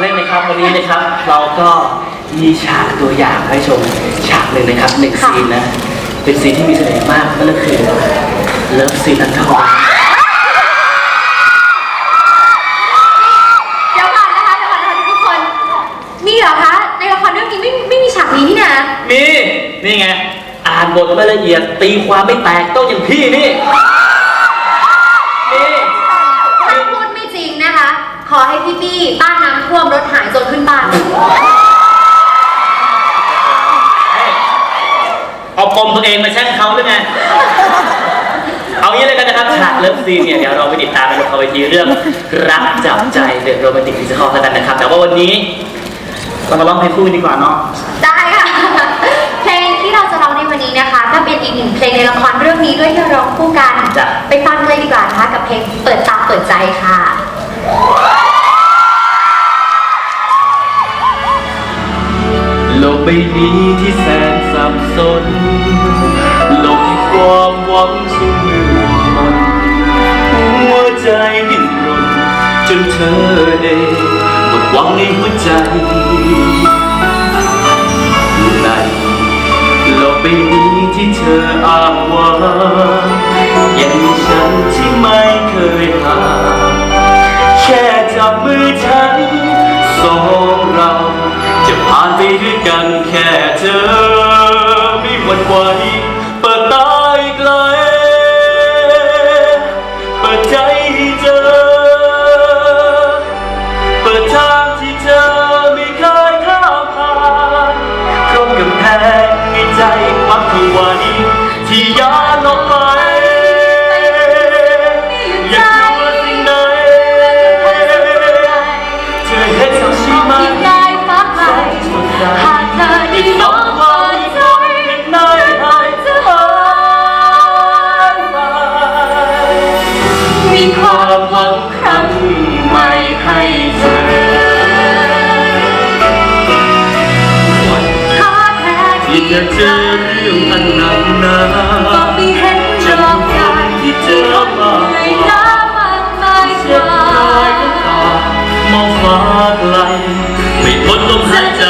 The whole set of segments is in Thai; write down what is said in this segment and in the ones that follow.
เล่นนะครับวันนี้นะครับ เราก็มีฉากตัวอย่างให้ชมฉากหนึ่งนะครับหนึ่งค่ะซีนนะ เป็นซีนที่มีเสน่ห์มากนั่นก็คือเลิฟซีนอันเท่านั้นเดี๋ยวก่อนนะคะเดี๋ยวก่อนนะคะทุกคน มีเหรอคะ ในละครเรื่องนี้ไม่ไม่มีฉากนี้นี่นะมี นี่ไง อ่านบทไม่ละเอียด ตีความไม่แตกต้องอย่างพี่นี่นี่ถ้าพูดไม่จริงนะคะ ขอให้พี่ปี้บ้านน้ำ ท่วมรถหายจนขึ้นบ้านเฮ้ยเอาปมตัวเองมาแช่งเขาหรือไง เอางี้เลยกันนะครับฉากเลิฟซีนเนี่ยเดี๋ยวเราไปติดตามกันบนเวทีเรื่องรักจับใจเดอะโรแมนติกฟิสิคอลแล้วกันนะครับ แต่ว่าวันนี้เรามาร้องเพลงคู่กันดีกว่าเนาะ ได้ค่ะ เพลงที่เราจะร้องในวันนี้นะคะ ก็เป็นอีกหนึ่งเพลงในละครเรื่องนี้ด้วยที่เราร้องคู่กันจ้ะไปฟังเลยดีกว่านะคะกับเพลงเปิดตาเปิดใจค่ะ ใบนี้ที่แสนสับสนลกที่ความหวังสูงมืดมนหัวใจดิ้นรนจนเธอเองหมดหวังในหัวใจในโลกใบนี้ที่เธออ้างว่ายังมีฉันที่ไม่เคยห่างแค่จับมือฉันสอง กันแค่เธอไม่หวั่นไหว ไกลไม่พ้นลมหายใจ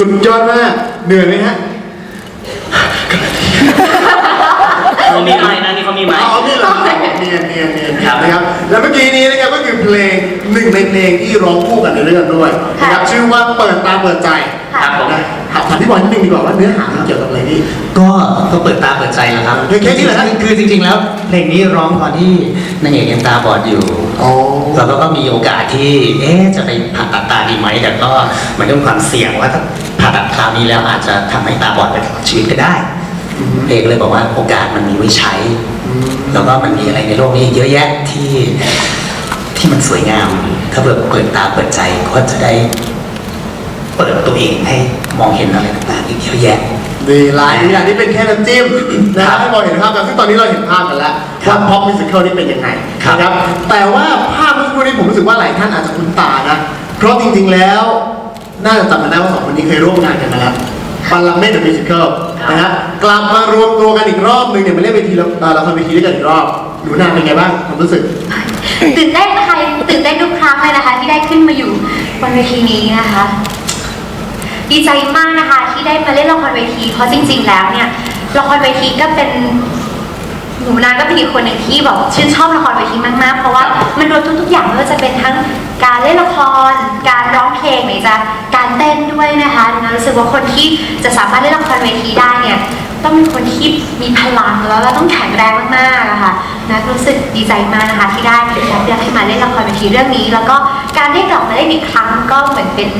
สุดยอดมาก เหนื่อยไหมฮะเขามีไม้นะนี่เขามีไม้ เอาเนี่ยเหรอเนียนเนียนเนียนครับ นะครับ แล้วเมื่อกี้นี้นะครับก็คือเพลงหนึ่งในเพลงที่ร้องคู่กันในเรื่องด้วยนะครับชื่อว่าเปิดตาเปิดใจครับผม นะถามพี่บอลนิดนึงดีกว่าว่าเนื้อหามันเกี่ยวกับอะไรนี่ ก็ก็เปิดตาเปิดใจแล้วครับเพลงแค่นี้เหรอฮะ คือจริงๆแล้ว เพลงนี้ร้องตอนที่นางเอกยังตาบอดอยู่ อ๋อ แล้วก็มีโอกาสที่ เอ๊ะ จะไปผ่าตัดตาดีไหม แต่ก็มันก็มีความเสี่ยงว่าถ้าผ่าตัดค ราวนี้แล้วอาจจะทำให้ตาบอดไปตลอดชีวิตก็ได้เอกเลยบอกว่าโอกาสมันมีไว้ใช้ แล้วก็มันมีอะไรในโลกนี้เยอะแยะที่ที่มันสวยงาม ถ้าเปิดเปิดตาเปิดใจก็จะได้เปิดตัวเองให้มองเห็นอะไรต่างๆอีกเยอะแยะดีลายนี้อันนี้เป็นแค่น้ำจิ้มนะครับให้บอลเห็นภาพกันซึ่งตอนนี้เราเห็นภาพกันแล้วครัว่าบพ็อปมิวสิควลนี่เป็นยังไงครับนะครับ แต่ว่าภาพเมื่อสักครู่นี้ผมรู้สึกว่าหลายท่านอาจจะคุ้นตานะ เพราะจริงๆแล้ว น่าจะจำกันได้ว่าสองคนนี้เคยร่วมงานกันมาแล้วปาร์ลเมนต์มิวสิควลนะครับกลับมารวมตัวกันอีกรอบหนึงเนี่ยมาเล่นเวทีละเอ่อละครเวทีด้วยกันอีกรอบหนูนาเป็นไงบ้างความรู้สึก ตื่นเต้นนะคะตื่นเต้นทุกครั้งเลยนะคะ ที่ได้ขึ้นมาอยู่บนเวทีนี้นะคะ ดีใจมากนะคะที่ได้มาเล่นละครเวทีเพราะจริง ๆ แล้วเนี่ยละครเวทีก็เป็น หนูนาก็เป็นอีกคนหนึ่งที่แบบชื่นชอบละครเวทีมากๆ เพราะว่ามันรวมทุกๆอย่างไม่ว่าจะเป็นทั้งการเล่นละคร การร้องเพลงหรือจะการเต้นด้วยนะคะหนูนารู้สึกว่าคนที่จะสามารถเล่นละครเวทีได้เนี่ยต้องเป็นคนที่มีพลังแล้วก็ต้องแข็งแรงมากๆอะค่ะนะรู้สึกดีใจมากนะคะที่ได้รับเลือกให้มาเล่นละครเวทีเรื่องนี้ แล้วก็การได้กลับมาเล่นอีกครั้งก็เหมือนเป็น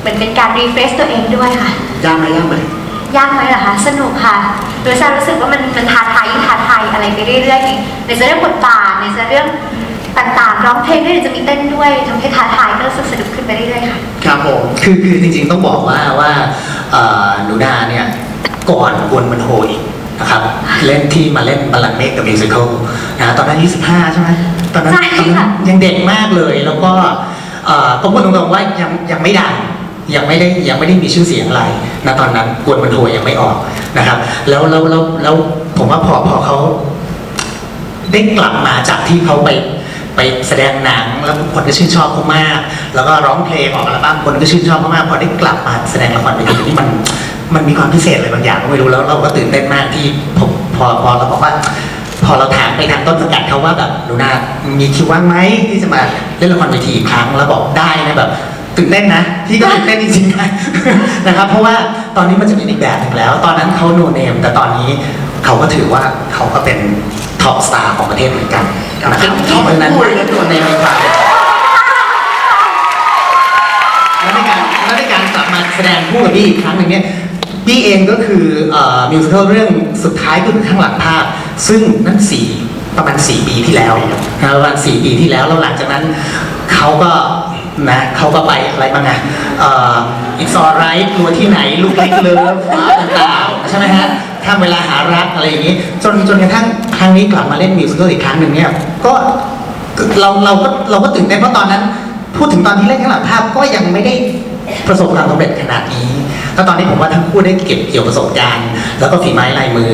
เหมือนเป็นการรีเฟรชตัวเองด้วยค่ะยากไหมยากไหม ยากไหมเหรอคะ สนุกค่ะโดยซารู้สึกว่ามันมันท้าทายยิ่งท้าทายอะไรไปเรื่อยๆในจะเรื่องบทบาทในจะเรื่องต่างๆร้องเพลงด้วยหรือจะมีเต้นด้วยทำให้ท้าทายก็รู้สึกสนุกขึ้นไปเรื่อยๆค่ะครับผมคือคือจริงๆต้องบอกว่าว่าเอ่อหนูนาเนี่ยก่อนกวนมันโฮอีกนะครับเล่นที่มาเล่นบัลลังก์เมฆกับมิวสิควลนะตอนนั้นอายุ15ใช่ไหมตอนนั้นใช่ตอนนั้ค่ะนยังเด็กมากเลยแล้วก็เอ่อต้องพูดตรงๆว่ายังยังไม่ดัง ยังไม่ได้ยังไม่ได้มีชื่อเสียงอะไรนะตอนนั้นกวนมันโฮยังไม่ออกนะครับ แล้วแล้วแล้วแล้วผมว่าพอพอเขาได้กลับมาจากที่เขาไปไปแสดงหนังแล้วคนก็ชื่นชอบเขามาก แล้วก็ร้องเพลงออกอัลบั้มคนก็ชื่นชอบเขามากพอได้กลับมาแสดงละครเวทีนี่มันมันมีความพิเศษอะไรบางอย่างก็ไม่รู้แล้วเราก็ตื่นเต้นมากที่ผมพอพอเราบอกว่า พอเราถามไปทางต้นสังกัดเขาว่าแบบหนูนามีคิวว่างไหมที่จะมาเล่นละครเวทีอีกครั้งแล้วบอกได้นะแบบ ตื่นเต้นนะพี่ก็ตื่นเต้นจริงๆนะนะครับ เพราะว่าตอนนี้มันจะเป็นอีกแบบหนึ่งแล้ว ตอนนั้นเขาโนเนม แต่ตอนนี้เขาก็ถือว่าเขาก็เป็นท็อปสตาร์ของประเทศเหมือนกันนะครับเพราะฉะนั้นโนเนมมีความแล้วในการแล้วในการกลับมาแสดงคู่กับพี่อีกครั้งหนึ่งเนี่ยพี่เองก็คือมิวสิควลเรื่องสุดท้ายก็คือข้างหลังภาพ ซึ่งนั่นสี่ประมาณ 4 ปีที่แล้วนะประมาณ4ปีที่แล้วแล้วหลังจากนั้นเขาก็ นะเขาก็ไปอะไรบ้างอะอิสอไรตัวที่ไหนลูกเล็กเลิฟฟ้าต่างๆใช่ไหมฮะถ้าเวลาหารักอะไรอย่างนี้ จนจนกระทั่งครั้งนี้กลับมาเล่นมิวสิควลอีกครั้งหนึ่งเนี่ยก็เราเราก็เราก็ตื่นเต้นเพราะตอนนั้น พูดถึงตอนที่เล่นข้างหลังภาพก็ยังไม่ได้ประสบความสำเร็จขนาดนี้แล้วตอนนี้ผมว่าทั้งคู่ได้เก็บเกี่ยวประสบการณ์ แล้วก็ฝีไม้ลายมือ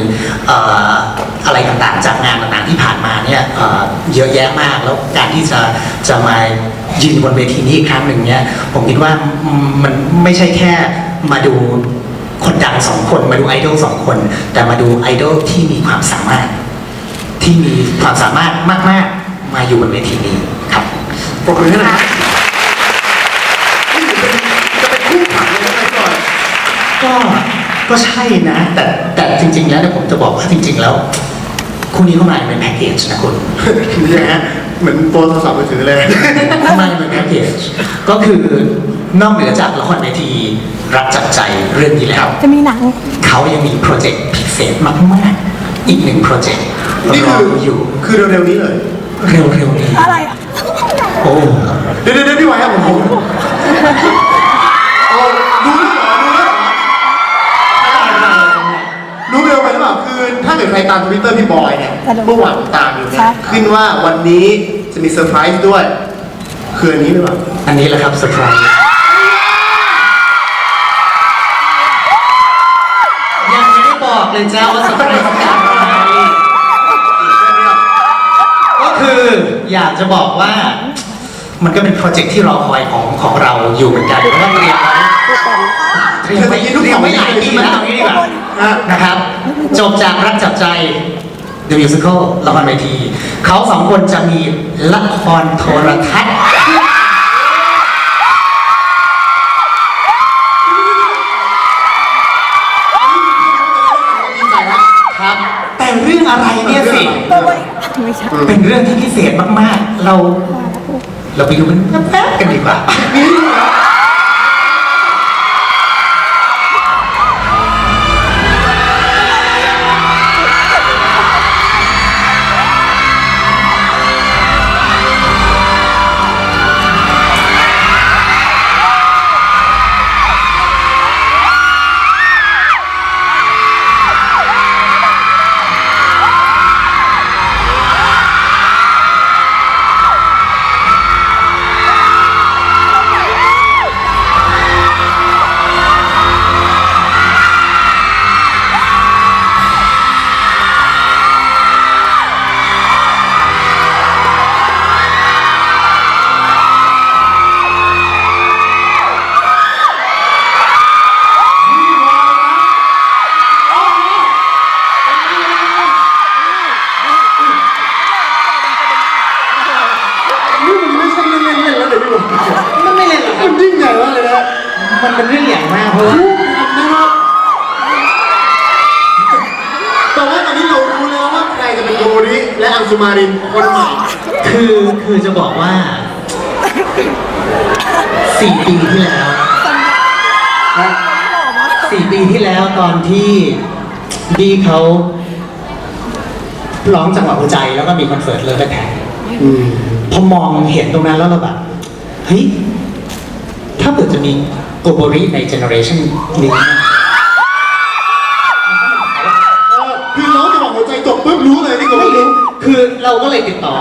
อ่ออะไรต่างๆ จากงานต่างๆที่ผ่านมาเนี่ยเอ่อเยอะแยะมาก แล้วการที่จะจะมายืนบนเวทีนี้อีกครั้งหนึ่งเนี่ยผมคิดว่ามันไม่ใช่แค่มาดูคนดังสองคนมาดูไอดอลสองคน แต่มาดูไอดอลที่มีความสามารถ ที่มีความสามารถมากๆ มาอยู่บนเวทีนี้ครับปรบมือให้หน่อยนี่เป็นจะเป็นคู่ขวัญเลยนะก่อนก็ก็ใช่นะ แต่แต่จริง ๆ แล้วเนี่ยผมจะบอกว่าจริง ๆ แล้ว คู่นี้เข้ามาเป็นแพ็กเกจนะคุณนี่นะฮะเหมือนโปรโทรศัพท์มือถือเลยเข้ามาเป็นแพ็กเกจก็คือนอกเหนือจากละครเวทีรักจับใจเรื่องนี้แล้วจะมีหนังเขายังมีโปรเจกต์พิเศษมากๆอีกหนึ่งโปรเจกต์รอออยู่คือเร็วๆนี้เลยเร็วๆนี้อะไรอะโอ้เดี๋ยวเดี๋ยวเดี๋ยวพี่ไว้ครับผม กิดใครตามทวิตเตอร์พี่บอยเนี่ยเมื่อวานผมตามอยู่เนี่ยขึ้นว่าวันนี้จะมีเซอร์ไพรส์ด้วย คืออันนี้หรือเปล่าอันนี้แหละครับเซอร์ไพรส์ยังไม่ได้บอกเลยจ้าว่าเซอร์ไพรส์คืออะไรก็คืออยากจะบอกว่า มันก็เป็นโปรเจกต์ที่รอคอยของของเราอยู่เหมือนกันเพราะว่าเตรียมไว้เตรียมไว้เตรียมไว้หลายปีแล้วเอางี้ดีกว่า ฮะนะครับ จบจากรักจับใจ The Musical ละครเวที เขาสองคนจะมีละครโทรทัศน์ดีใจนะครับแต่เรื่องอะไรเนี่ยสิไม่ใช่เป็นเรื่องที่พิเศษมาก ๆ เรา เราไปดูมันแป๊บๆกันดีกว่า คือคือจะบอกว่าสี่ปีที่แล้วนะสี่ปีที่แล้วตอนที่ดีเขาร้องจังหวะหัวใจแล้วก็มีคอนเสิร์ตเลิฟแพ้อืมพอมองเห็นตรงนั้นแล้วเราแบบเฮ้ยถ้าเกิดจะมีโกโบริในเจเนอเรชันนี้เออคือร้องจังหวะหัวใจจบปุ๊บรู้เลยนี่ก็ไม่รู้คือเราก็เลยติดต่อ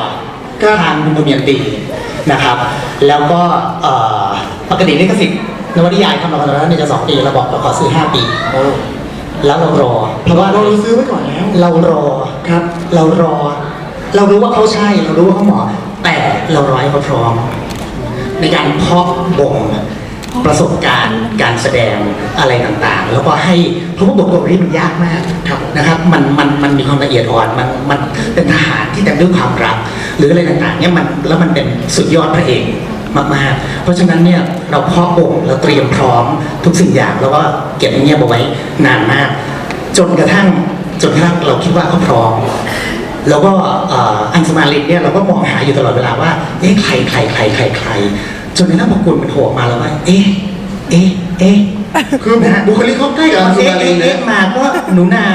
ครับทางคุณโดเมียนตีนะครับ แล้วก็เอ่อปกติลิขสิทธิ์นวนิยายทำมาตอนนั้นเนี่ยจะสองปีเราบอกเราขอซื้อห้าปีโอ้แล้วเรารอ เพราะว่าเราซื้อไว้ก่อนแล้ว เรารอครับ เรารอ เรารู้ว่าเขาใช่ เรารู้ว่าเขาเหมาะแต่เรารอให้เขาพร้อม ในการเพาะบ่ม ประสบการณ์การแสดงอะไรต่างๆ แล้วก็ให้เพราะว่าบทบทนี้มันยากมากครับนะครับมันมันมันมีความละเอียดอ่อนมันมันเป็นทหารที่เต็มด้วยความรัก หรืออะไรต่างๆเนี่ยมันแล้วมันเป็นสุดยอดพระเอกมากๆ เพราะฉะนั้นเนี่ยเราเพาะบ่มเราเตรียมพร้อมทุกสิ่งอย่างแล้วก็เก็บเงียบเอาไว้นานมาก จนกระทั่งจนกระทั่งเราคิดว่าเขาพร้อมแล้วก็อังสมาลินเนี่ยเราก็มองหาอยู่ตลอดเวลาว่าเอ๊ะใครใครใครใครใคร จนกระทั่งพอกุลมันโผล่มาแล้วว่าเอ๊ะ เอ๊ะ เอ๊ะ คือนะฮะบุคลิกเขาใกล้กับอังสุเอ๊ะมาริเอ๊ะนเอ๊ะนะมาก็หนูนา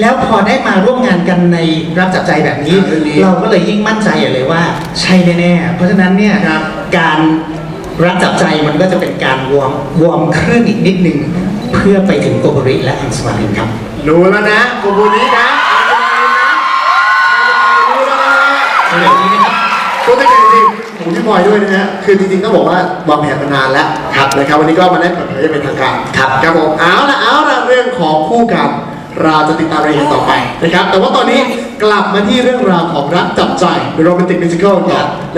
แล้วพอได้มาร่วมงานกันในรับจับใจแบบนี้อ่าเรื่องนี้เราก็เลยยิ่งมั่นใจเลยว่า ใช่แน่ๆ เพราะฉะนั้นเนี่ยครับ การรับจับใจมันก็จะเป็นการวอร์มวอร์มเครื่องอีกนิดนึง เพื่อไปถึงโกโบริและอังสมาลินครับ รู้แล้วนะโกบุนี้นะ บอยด้วยนะฮะ คือจริงๆต้องบอกว่าวางแผนมานานแล้วครับนะครับ วันนี้ก็มาได้เปิดเผยอย่างเป็นทางการครับครับผมเอาละเอาละเรื่องของคู่กัน เราจะติดตามรายละเอียดต่อไปนะครับ แต่ว่าตอนนี้กลับมาที่เรื่องราวของรักจับใจหรือโรแมนติกมิวสิควลก่อน